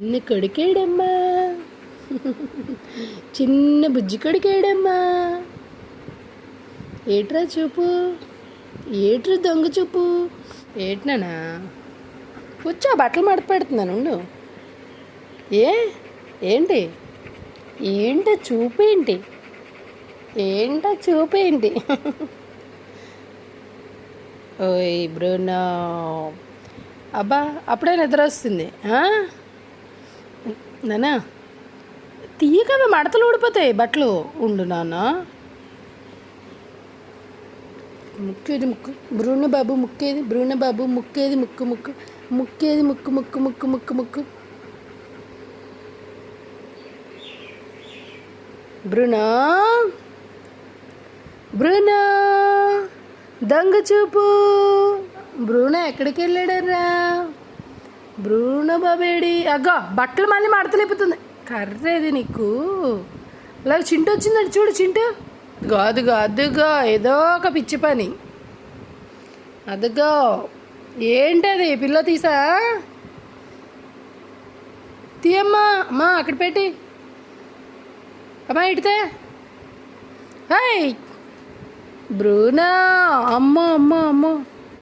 చిన్న కొడుకేడమ్మా. చిన్న బుజ్జి కొడుకేడమ్మా. ఏట్రా చూపు? ఏట్రా దొంగ చూపు? ఏట్నానా కూర్చో బట్టలు మడత పెడుతున్నాను ఉండు. ఏ? ఏంటి? ఏంట చూపేంటి ఏంట? చూపేంటి ఓయ్ బ్రూనో అబ్బా అప్పుడే నిద్ర వస్తుంది. నానా? తీయకవి మడతలు ఊడిపోతాయి. బట్టలు ఉండు నాన్న ముక్కేది ముక్కు బ్రూణ బాబు ముక్కేది బ్రూణ బాబు ముక్కేది ముక్కు ముక్కు ముక్కేది ముక్కు ముక్కు ముక్కు ముక్కు ముక్కు. బ్రూనో బ్రూనో దొంగ చూపు. బ్రూనో ఎక్కడికి వెళ్ళాడరా బ్రూనో అగ్గో బట్టలు మళ్ళీ మడతలేపుతుంది కర్రేది నీకు. అలా చింటు వచ్చిందండి చూడు చింటు. అదిగో అదిగో ఏదో ఒక పిచ్చి పని. అదిగో ఏంటది? పిల్ల తీసా? తీయమ్మా అమ్మా అక్కడ పెట్టి. అమ్మా ఇడితే. హాయ్ బ్రూనా అమ్మో అమ్మో అమ్మో.